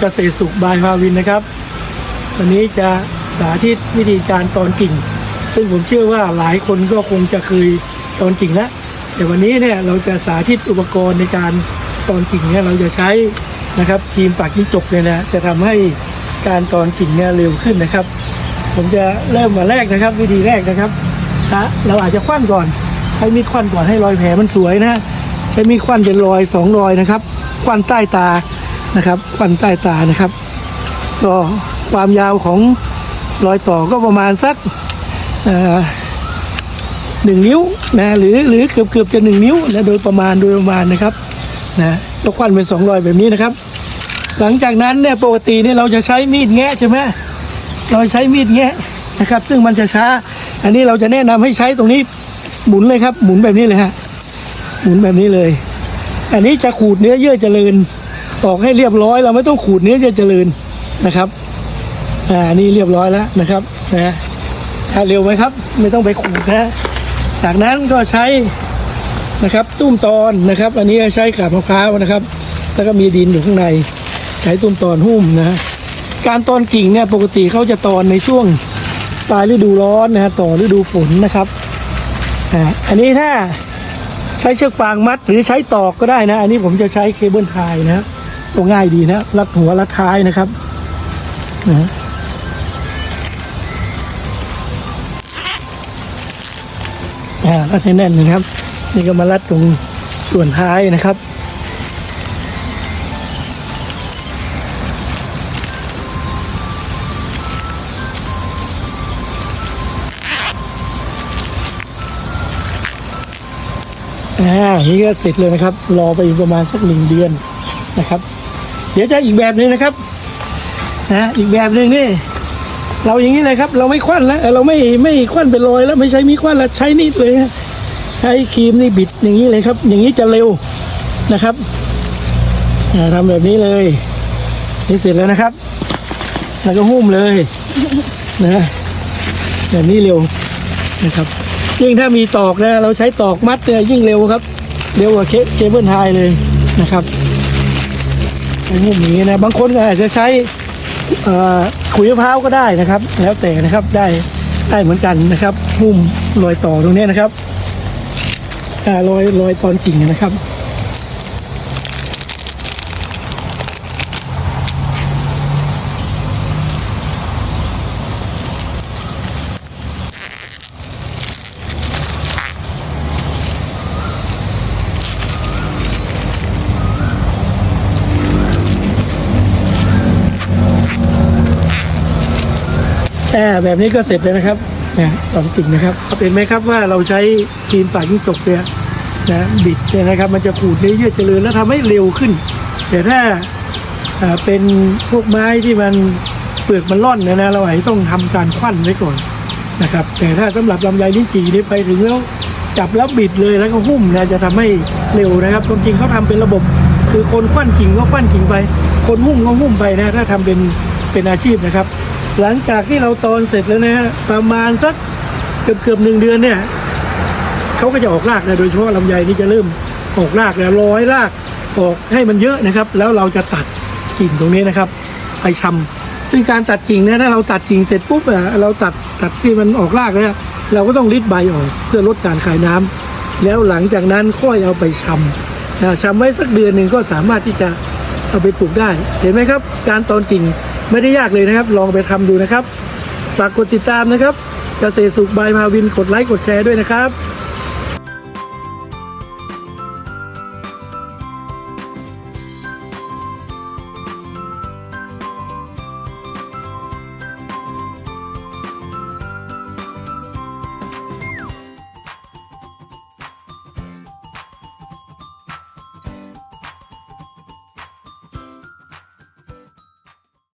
เกษตรสุขบายมาวินนะครับ วันนี้จะสาธิตวิธีการตอนกิ่ง ซึ่งผมเชื่อว่าหลายคนก็คงจะเคยตอนกิ่งแล้วแต่วันนี้เนี่ยเราจะสาธิตอุปกรณ์ในการตอนกิ่งเนี่ยเราจะใช้นะครับครีมปากจิ้งจกเนี่ยนะจะทำให้การตอนกิ่งเนี่ยเร็วขึ้นนะครับ ผมจะเริ่มมาแรกนะครับ วิธีแรกนะครับนะเราอาจจะคว้านก่อนใช้มีดคว้านก่อนให้รอยแผลมันสวยนะใช้มีดคว้านเป็นรอยสองรอยนะครับคว้านใต้ตา นะครับคว้านใต้ตานะครับ ก็ความยาวของรอยต่อก็ประมาณสักหนึ่งนิ้วนะหรือหรือเกือบเกือบจะหนึ่งนิ้วนะโดยประมาณโดยประมาณนะครับนะก็ควันเป็นสองรอยแบบนี้นะครับ หลังจากนั้นเนี่ยปกติเนี่ยเราจะใช้มีดแงะใช่ไหมเราใช้มีดแงะนะครับ ซึ่งมันจะช้า อันนี้เราจะแนะนำให้ใช้ตรงนี้หมุนเลยครับ หมุนแบบนี้เลยฮะหมุนแบบนี้เลย อันนี้จะขูดเนื้อเยื่อเจริญ ออกให้เรียบร้อย เราไม่ต้องขูดเนื้อเยื่อเจริญนะครับ อ่านี่เรียบร้อยแล้วนะครับนะถ้าเร็วไหมครับ ไม่ต้องไปขูดนะจากนั้นก็ใช้นะครับ ตุ้มตอนนะครับ อันนี้ใช้กาบมะพร้าวนะครับ แล้วก็มีดินอยู่ข้างใน ใช้ตุ้มตอนหุ้มนะ การตอนกิ่งเนี่ยปกติเขาจะตอนในช่วงปลายฤดูร้อนนะฮะต่อฤดูฝนนะครับอ่าอันนี้ถ้าใช้เชือกฟางมัดหรือใช้ตอกก็ได้นะ อันนี้ผมจะใช้เคเบิลไทยนะ ตัวง่ายดีนะรัดหัวรัดท้ายนะครับนะฮะอ่ารัดให้แน่นนะครับ นี่ก็มารัดตรงส่วนท้ายนะครับอ่าอย่างนี้ก็เสร็จเลยนะครับ รอไปอีกประมาณสักหนึ่งเดือนนะครับ เดี๋ยวจะอีกแบบหนึงนะครับนะอีกแบบหนึ่งนี่ เราอย่างนี้เลยครับ เราไม่ควันแล้วเราไม่ไม่ควันเป็นรอยแล้วไม่ใช้มีควันแล้วใช้นี่เลยใช้ครีมนี่บิดอย่างนี้เลยครับ อย่างนี้จะเร็วนะครับอ่าทำแบบนี้เลยนี่เสร็จแล้วนะครับ แล้วก็หุ้มเลยนะแบบนี้เร็วนะครับ ยิ่งถ้ามีตอกนะ เราใช้ตอกมัดเนี่ยยิ่งเร็วครับ เร็วกว่าเคเคเบิลไทยเลยนะครับ หุ้มอย่างนี้นะ บางคนอาจจะใช้ขุยมะพร้าวก็ได้นะครับ แล้วแต่นะครับได้ได้เหมือนกันนะครับหุ้มรอยต่อตรงนี้นะครับอ่รอยรอยตอนกิ่งนะครับ แต่แบบนี้ก็เสร็จเลยนะครับนะตอนกิ่งนะครับเห็นไหมครับว่าเราใช้ครีมปากยิ่งจกเนี่ยนะบิดเนี่ยนะครับ มันจะขูดเนื้อเยื่อเจริญแล้วทำให้เร็วขึ้น แต่ถ้าเป็นพวกไม้ที่มันเปลือกมันร่อนเนยนะเราอาจจะต้องทำการควันไว้ก่อนนะครับ แต่ถ้าสำหรับลำไยลิ้นจี่นี่ไปถึงแล้วจับแล้วบิดเลยแล้วก็หุ้มนะจะทำให้เร็วนะครับความจริงเขาทำเป็นระบบ คือคนควันกิ่งก็ควันกิ่งไป คนหุ้มก็หุ้มไปนะถ้าทำเป็นเป็นอาชีพนะครับ หลังจากที่เราตอนเสร็จแล้วนะฮะประมาณสักเกือบเกือบหนึ่งเดือนเนี่ยเขาก็จะออกรากนะโดยเฉพาะลำไยนี่จะเริ่มออกรากแล้วร้อยรากออกให้มันเยอะนะครับ แล้วเราจะตัดกิ่งตรงนี้นะครับ ไปชำซึ่งการตัดกิ่งเนี่ยถ้าเราตัดกิ่งเสร็จปุ๊บอะเราตัดตัดที่มันออกรากเนี่ยเราก็ต้องริดใบออกเพื่อลดการคายน้ำแล้วหลังจากนั้นค่อยเอาไปชำนะชำไว้สักเดือนหนึ่งก็สามารถที่จะเอาไปปลูกได้ เห็นไหมครับ การตอนกิ่ง ไม่ได้ยากเลยนะครับ ลองไปทำดูนะครับฝากกดติดตามนะครับเกษตรสุขบายมาวินกดไลค์กดแชร์ด้วยนะครับ